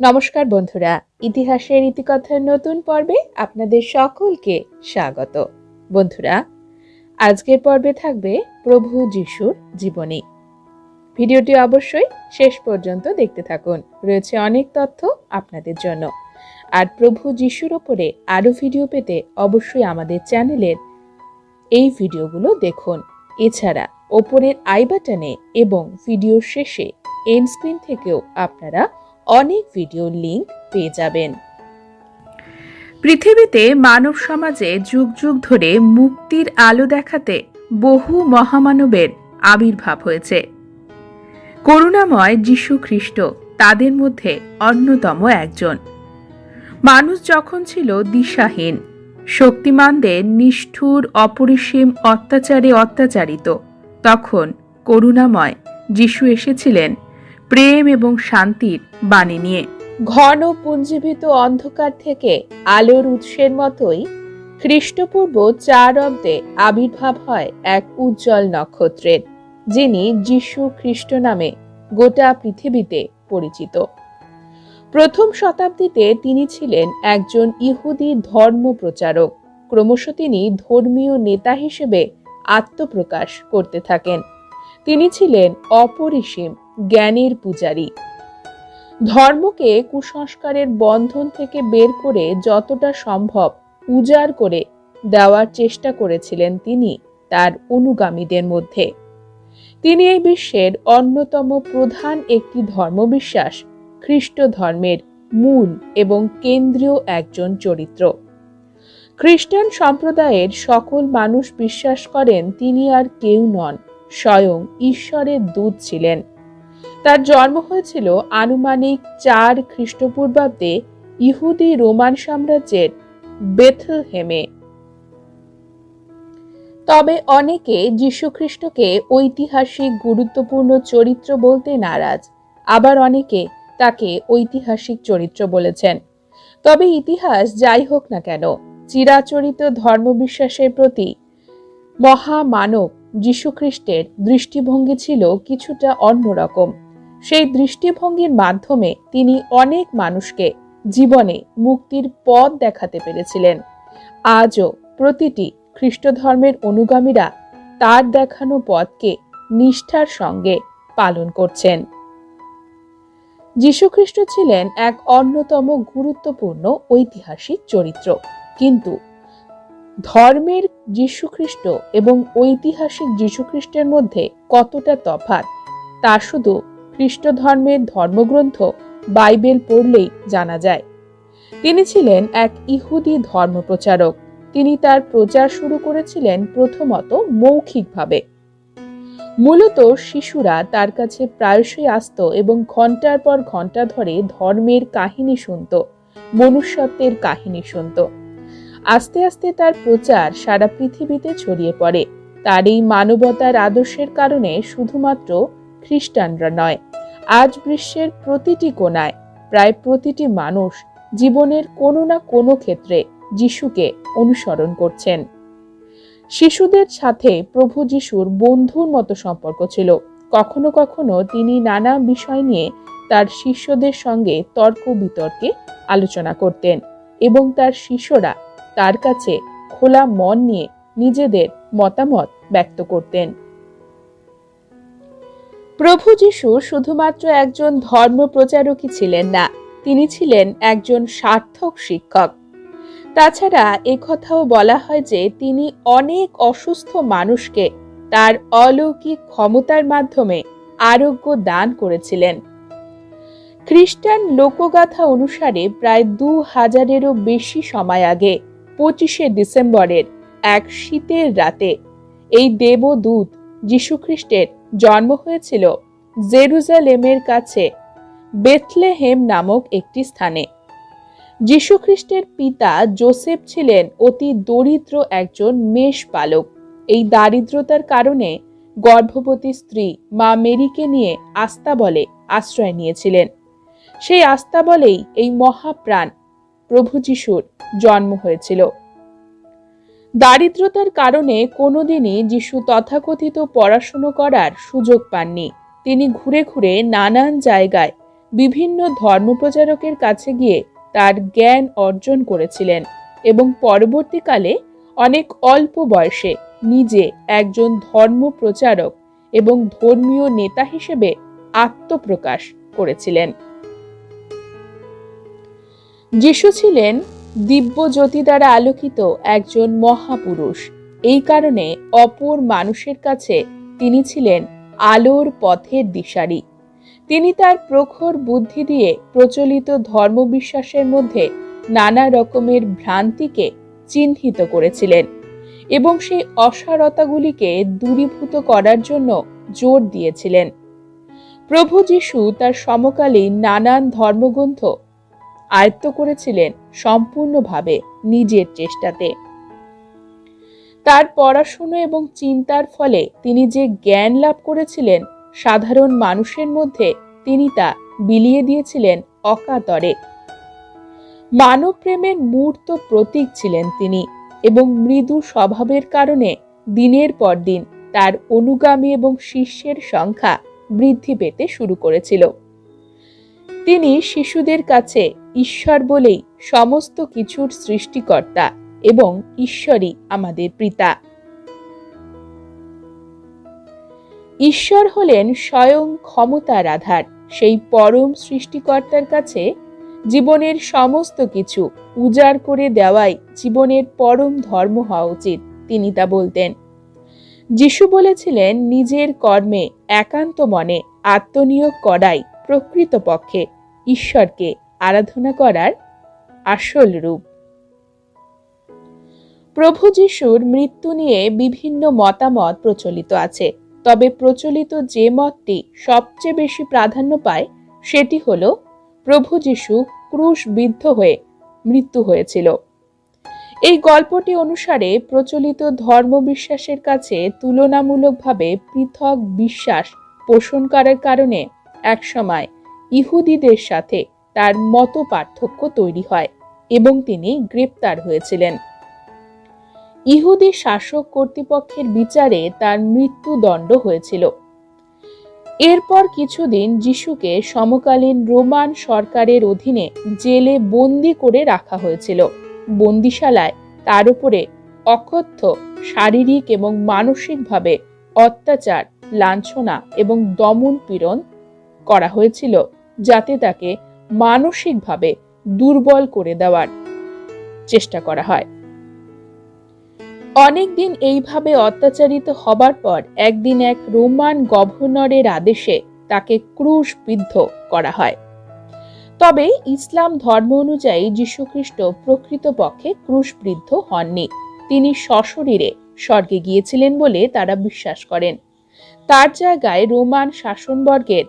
নমস্কার বন্ধুরা, ইতিহাসের ইতিকথার নতুন পর্বে আপনাদের সকলকে স্বাগত। বন্ধুরা, আজকের পর্বে থাকবে প্রভু যিশুর জীবনী। ভিডিওটি অবশ্যই শেষ পর্যন্ত দেখতে থাকুন। রয়েছে অনেক তথ্য আপনাদের জন্য। আর প্রভু যিশুর ওপরে আরও ভিডিও পেতে অবশ্যই আমাদের চ্যানেলের এই ভিডিওগুলো দেখুন। এছাড়া ওপরের আই বাটনে এবং ভিডিও শেষে এন্ড স্ক্রিন থেকেও আপনারা অনেক ভিডিও লিংক পেয়ে যাবেন। পৃথিবীতে মানব সমাজে যুগ যুগ ধরে মুক্তির আলো দেখাতে বহু মহামানবের আবির্ভাব হয়েছে। করুণাময় যীশু খ্রিস্ট তাদের মধ্যে অন্যতম একজন। মানুষ যখন ছিল দিশাহীন, শক্তিমানদের নিষ্ঠুর, অপরিসীম, অত্যাচারে অত্যাচারিত, তখন করুণাময় যিশু এসেছিলেন প্রেম এবং শান্তির বাণী নিয়ে। ঘন পুঞ্জীভূত অন্ধকার থেকে আলোর উৎসের মতোই খ্রিস্টপূর্ব চার অব্দে আবির্ভাব হয় এক উজ্জ্বল নক্ষত্রের, যিনি যিশু খ্রিস্ট নামে গোটা পৃথিবীতে পরিচিত। প্রথম শতাব্দীতে তিনি ছিলেন একজন ইহুদি ধর্ম প্রচারক। ক্রমশ তিনি ধর্মীয় নেতা হিসেবে আত্মপ্রকাশ করতে থাকেন। তিনি ছিলেন অপরিসীম জ্ঞানের পূজারী। ধর্মকে কুসংস্কারের বন্ধন থেকে বের করে যতটা সম্ভব উজাড় করে দেওয়ার চেষ্টা করেছিলেন তিনি তার অনুগামীদের মধ্যে। তিনি এই বিশ্বের অন্যতম প্রধান একটি ধর্মবিশ্বাস, খ্রিস্ট ধর্মের মূল এবং কেন্দ্রীয় একজন চরিত্র। খ্রিস্টান সম্প্রদায়ের সকল মানুষ বিশ্বাস করেন তিনি আর কেউ নন, স্বয়ং ঈশ্বরের দূত ছিলেন। তার জন্ম হয়েছিল আনুমানিক চার খ্রিস্টপূর্বাব্দে ইহুদি রোমান সাম্রাজ্যের বেথলহেমে। তবে অনেকে যীশুখ্রিস্টকে ঐতিহাসিক গুরুত্বপূর্ণ চরিত্র বলতে নারাজ। আবার অনেকে তাকে ঐতিহাসিক চরিত্র বলেছেন। তবে ইতিহাস যাই হোক না কেন, চিরাচরিত ধর্মবিশ্বাসের প্রতি মহামানব যীশুখ্রিস্টের দৃষ্টিভঙ্গি ছিল কিছুটা অন্যরকম। সেই দৃষ্টিভঙ্গির মাধ্যমে তিনি অনেক মানুষকে জীবনে মুক্তির পথ দেখাতে পেরেছিলেন। আজও প্রতিটি খ্রিস্ট ধর্মের অনুগামীরা তার দেখানো পথকে নিষ্ঠার সঙ্গে পালন করছেন। যীশুখ্রিস্ট ছিলেন এক অন্যতম গুরুত্বপূর্ণ ঐতিহাসিক চরিত্র। কিন্তু ধর্মের যীশুখ্রিস্ট এবং ঐতিহাসিক যীশুখ্রিস্টের মধ্যে কতটা তফাৎ, তা শুধু খ্রিস্ট ধর্মের ধর্মগ্রন্থ বাইবেল পড়লেই জানা যায়। তিনি ছিলেন এক ইহুদি ধর্মপ্রচারক। তিনি তার প্রচার শুরু করেছিলেন প্রথমত মৌখিকভাবে। মূলত শিশুরা তার কাছে প্রায়শই আসত এবং ঘণ্টার পর ঘণ্টা ধরে ধর্মের কাহিনী শুনত, মনুষ্যত্বের কাহিনী শুনত। আস্তে আস্তে তার প্রচার সারা পৃথিবীতে ছড়িয়ে পড়ে। তার এই মানবতার আদর্শের কারণে শুধুমাত্র খ্রিস্টানরা নয় আজ বিশ্বের প্রতিটি কোনায় প্রায় প্রতিটি মানুষ জীবনের কোনো না কোনো ক্ষেত্রে যিশুকে অনুসরণ করছেন। শিশুদের সাথে প্রভু যিশুর বন্ধুর মতো সম্পর্ক ছিল। কখনো কখনো তিনি নানা বিষয় নিয়ে তার শিষ্যদের সঙ্গে তর্ক বিতর্কে আলোচনা করতেন এবং তার শিষ্যরা তার কাছে খোলা মন নিয়ে নিজেদের মতামত ব্যক্ত করতেন। প্রভু যিশু শুধুমাত্র একজন ধর্ম প্রচারকই ছিলেন না, তিনি ছিলেন একজন সার্থক শিক্ষক। তাছাড়া একথাও বলা হয় যে তিনি অনেক অসুস্থ মানুষকে তার অলৌকিক ক্ষমতার মাধ্যমে আরোগ্য দান করেছিলেন। খ্রিস্টান লোকগাথা অনুসারে প্রায় দু হাজারেরও বেশি সময় আগে, পঁচিশে ডিসেম্বরের এক শীতের রাতে, এই দেবদূত যীশুখ্রিস্টের জন্ম হয়েছিল জেরুজালেমের কাছে বেথলেহেম নামক একটি স্থানে। যীশুখ্রিস্টের পিতা জোসেফ ছিলেন অতি দরিদ্র একজন মেষ পালক। এই দারিদ্রতার কারণে গর্ভবতী স্ত্রী মা মেরিকে নিয়ে আস্থা বলে আশ্রয় নিয়েছিলেন। সেই আস্থা বলেই এই মহাপ্রাণ প্রভু যিশুর জন্ম হয়েছিল। দারিদ্রতার কারণে কোনোদিনই যিশু তথাকথিত পড়াশুনো করার সুযোগ পাননি। তিনি ঘুরে ঘুরে নানান জায়গায় বিভিন্ন ধর্মপ্রচারকের কাছে গিয়ে তার জ্ঞান অর্জন করেছিলেন এবং পরবর্তীকালে অনেক অল্প বয়সে নিজে একজন ধর্মপ্রচারক এবং ধর্মীয় নেতা হিসেবে আত্মপ্রকাশ করেছিলেন। যিশু ছিলেন দিব্য জ্যোতি দ্বারা আলোকিত একজন মহাপুরুষ। এই কারণে অপর মানুষের কাছে তিনি ছিলেন আলোর পথের দিশারি। তিনি তার প্রখর বুদ্ধি দিয়ে প্রচলিত ধর্মবিশ্বাসের মধ্যে নানা রকমের ভ্রান্তিকে চিহ্নিত করেছিলেন এবং সেই অসারতাগুলিকে দূরীভূত করার জন্য জোর দিয়েছিলেন। প্রভু যিশু তার সমকালীন নানান ধর্মগ্রন্থ আয়ত্ত করেছিলেন সম্পূর্ণভাবে নিজের চেষ্টাতে। তার পড়াশুনো এবং চিন্তার ফলে তিনি যে জ্ঞান লাভ করেছিলেন, সাধারণ মানুষের মধ্যে তিনি তা বিলিয়ে দিয়েছিলেন অকাতরে। মানব প্রেমের মূর্ত প্রতীক ছিলেন তিনি এবং মৃদু স্বভাবের কারণে দিনের পর দিন তার অনুগামী এবং শিষ্যের সংখ্যা বৃদ্ধি পেতে শুরু করেছিল। তিনি শিশুদের কাছে ঈশ্বর বলেই সমস্ত কিছুর সৃষ্টিকর্তা এবং ঈশ্বরই আমাদের পিতা। ঈশ্বর হলেন স্বয়ং ক্ষমতার আধার, সেই পরম সৃষ্টিকর্তার কাছে জীবনের সমস্ত কিছু উজাড় করে দেওয়াই জীবনের পরম ধর্ম হওয়া উচিত, তিনি তা বলতেন। যিশু বলেছিলেন, নিজের কর্মে একান্ত মনে আত্মনিয়োগ করাই প্রকৃতপক্ষে ঈশ্বরকে আরাধনা করার আসল রূপ। প্রভু যিশুর মৃত্যু নিয়ে বিভিন্ন মতামত প্রচলিত আছে। তবে প্রচলিত যে মতটি সবচেয়ে বেশি প্রাধান্য পায় সেটি হল প্রভু যিশু ক্রুশবিদ্ধ হয়ে মৃত্যু হয়েছিল। এই গল্পটি অনুসারে প্রচলিত ধর্মবিশ্বাসের কাছে তুলনামূলকভাবে পৃথক বিশ্বাস পোষণ করার কারণে একসময় ইহুদিদের সাথে তার মত পার্থক্য তৈরি হয় এবং তিনি গ্রেপ্তার হয়েছিলেন। ইহুদি শাসক কর্তৃপক্ষের বিচারে তার মৃত্যুদণ্ড হয়েছিল। এরপর কিছুদিন যিশুকে সমকালীন রোমান সরকারের অধীনে জেলে বন্দি করে রাখা হয়েছিল। বন্দিশালায় তার উপরে অকথ্য, শারীরিক এবং মানসিকভাবে অত্যাচার, লাঞ্ছনা এবং দমন পীড়ন করা হয়েছিল। যাতে তাকে মানসিকভাবে দুর্বল করে দেওয়ার চেষ্টা করা হয়। অনেকদিন এইভাবে অত্যাচারিত হবার পর একদিন এক রোমান গভর্নরের আদেশে তাকে ক্রুশবিদ্ধ করা হয়। তবে ইসলাম ধর্ম অনুযায়ী যীশুখ্রিস্ট প্রকৃতপক্ষে ক্রুশবৃদ্ধ হননি। তিনি সশরীরে স্বর্গে গিয়েছিলেন বলে তারা বিশ্বাস করেন। তার জায়গায় রোমান শাসনবর্গের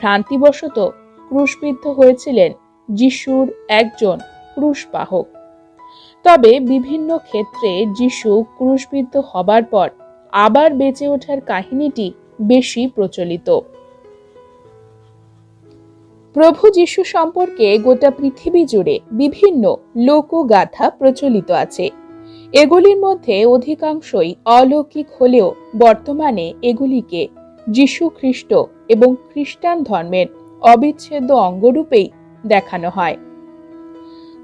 ভ্রান্তিবশত ক্রুশবিদ্ধ হয়েছিলেন যিশুর একজন ক্রুশবাহক তবে বিভিন্ন ক্ষেত্রে যিশু ক্রুশবিদ্ধ হবার পর আবার বেঁচে ওঠার কাহিনীটি বেশি প্রচলিত। প্রভু যিশু সম্পর্কে গোটা পৃথিবী জুড়ে বিভিন্ন লোকগাথা প্রচলিত আছে। এগুলির মধ্যে অধিকাংশই অলৌকিক হলেও বর্তমানে এগুলিকে যিশু খ্রিস্ট এবং খ্রিস্টান ধর্মের অবিচ্ছেদ্য অঙ্গরূপেই দেখানো হয়।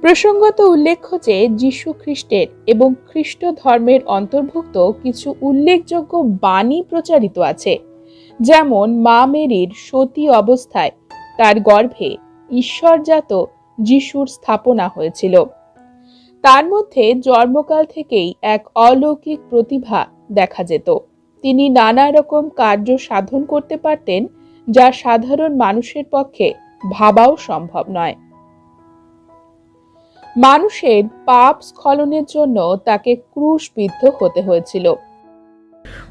প্রসঙ্গত উল্লেখ্য যে, যীশু খ্রিস্টের এবং খ্রিস্ট ধর্মের অন্তর্ভুক্ত কিছু উল্লেখযোগ্য বাণী প্রচারিত আছে, যেমন মা মেরির সতী অবস্থায় তার গর্ভে ঈশ্বরজাত যিশুর স্থাপনা হয়েছিল। তার মধ্যে জন্মকাল থেকেই এক অলৌকিক প্রতিভা দেখা যেত। তিনি নানা রকম কার্য সাধন করতে পারতেন যা সাধারণ মানুষের পক্ষে ভাবাও সম্ভব নয়। মানুষের পাপ স্খলনের জন্য তাকে ক্রুশবিদ্ধ হতে হয়েছিল।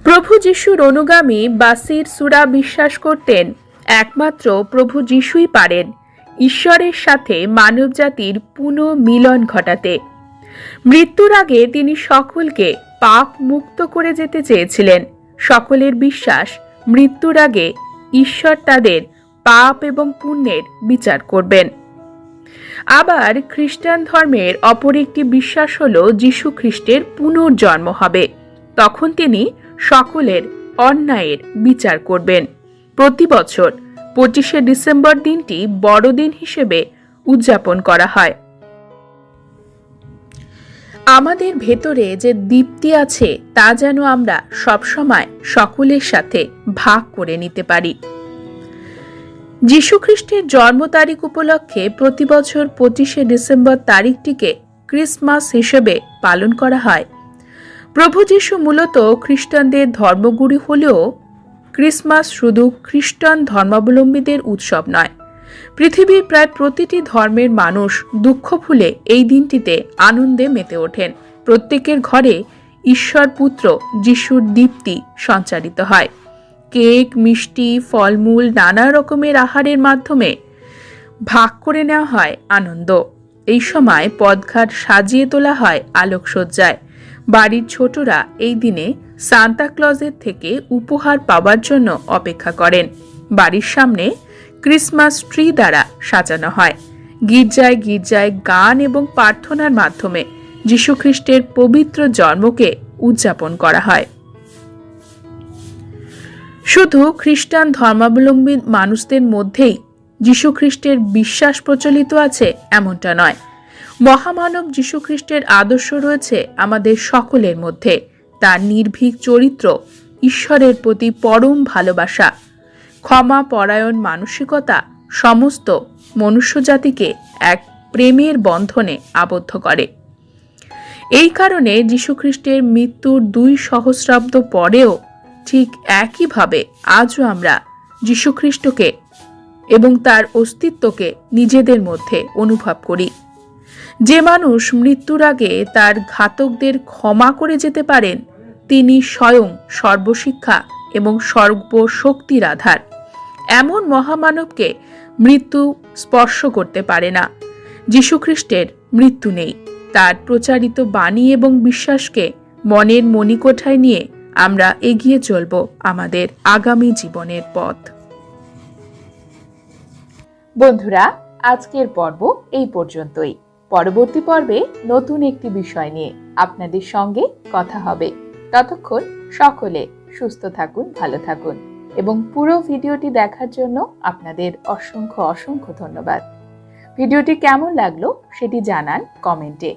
প্রভু যিশুর অনুগামী বাসির সুরা বিশ্বাস করতেন, একমাত্র প্রভু যিশুই পারেন, ঈশ্বরের সাথে মানবজাতির পুনঃ মিলন ঘটাতে। মৃত্যুর আগে তিনি সকলকে পাপ মুক্ত করে যেতে চেয়েছিলেন। সকলের বিশ্বাস মৃত্যুর আগে ঈশ্বর তাদের পাপ এবং পুণ্যের বিচার করবেন। আবার খ্রিস্টান ধর্মের অপর একটি বিশ্বাস হল যীশু খ্রিস্টের পুনর্জন্ম হবে। তখন তিনি সকলের অন্যায়ের বিচার করবেন। প্রতি বছর পঁচিশে ডিসেম্বর দিনটি বড়দিন হিসেবে উদযাপন করা হয়। আমাদের ভেতরে যে দীপ্তি আছে, তা যেন আমরা সবসময় সকলের সাথে ভাগ করে নিতে পারি। যীশুখ্রিস্টের জন্ম তারিখ উপলক্ষে প্রতি বছর পঁচিশে ডিসেম্বর তারিখটিকে ক্রিসমাস হিসেবে পালন করা হয়। প্রভু যীশু মূলত খ্রিস্টানদের ধর্মগুরু হলেও ক্রিসমাস শুধু খ্রিস্টান ধর্মাবলম্বীদের উৎসব নয় পৃথিবীর প্রায় প্রতিটি ধর্মের মানুষ দুঃখ ভুলে এই দিনটিতে আনন্দে মেতে ওঠেন। প্রত্যেকের ঘরে ঈশ্বর পুত্র যিশুর দীপ্তি সঞ্চারিত হয়। কেক, মিষ্টি, ফলমূল, নানা রকমের আহারের মাধ্যমে ভাগ করে নেওয়া হয় আনন্দ। এই সময় পদঘাট সাজিয়ে তোলা হয় আলোকসজ্জায়। বাড়ির ছোটরা এই দিনে সান্তা ক্লজের থেকে উপহার পাওয়ার জন্য অপেক্ষা করেন। বাড়ির সামনে ক্রিসমাস ট্রি দ্বারা সাজানো হয়। গির্জায় গির্জায় গান এবং প্রার্থনার মাধ্যমে যীশুখ্রিস্টের পবিত্র জন্মকে উদযাপন করা হয়। শুধু খ্রিস্টান ধর্মাবলম্বী মানুষদের মধ্যেই যীশুখ্রিস্টের বিশ্বাস প্রচলিত আছে এমনটা নয়। মহামানব যীশুখ্রিস্টের আদর্শ রয়েছে আমাদের সকলের মধ্যে। তার নির্ভীক চরিত্র ঈশ্বরের প্রতি পরম ভালোবাসা ক্ষমা, পরায়ণ, মানসিকতা সমস্ত মনুষ্যজাতিকে এক প্রেমের বন্ধনে আবদ্ধ করে। এই কারণে যীশুখ্রিস্টের মৃত্যুর দুই সহস্রাব্দ পরেও ঠিক একইভাবে আজও আমরা যীশুখ্রিস্টকে এবং তার অস্তিত্বকে নিজেদের মধ্যে অনুভব করি। যে মানুষ মৃত্যুর আগে তার ঘাতকদের ক্ষমা করে যেতে পারেন, তিনি স্বয়ং সর্বশিক্ষা এবং সর্বশক্তির আধার। এমন মহামানবকে মৃত্যু স্পর্শ করতে পারে না। যীশুখ্রিস্টের মৃত্যু নেই। তার প্রচারিত বাণী এবং বিশ্বাসকে মনের মণিকোঠায় নিয়ে আমরা এগিয়ে চলব আমাদের আগামী জীবনের পথ। বন্ধুরা, আজকের পর্ব এই পর্যন্তই। পরবর্তী পর্বে নতুন একটি বিষয় নিয়ে আপনাদের সঙ্গে কথা হবে। ততক্ষণ সকলে সুস্থ থাকুন, ভালো থাকুন। এবং পুরো ভিডিওটি দেখার জন্য আপনাদের অসংখ্য অসংখ্য ধন্যবাদ। ভিডিওটি কেমন লাগল সেটি জানান কমেন্টে।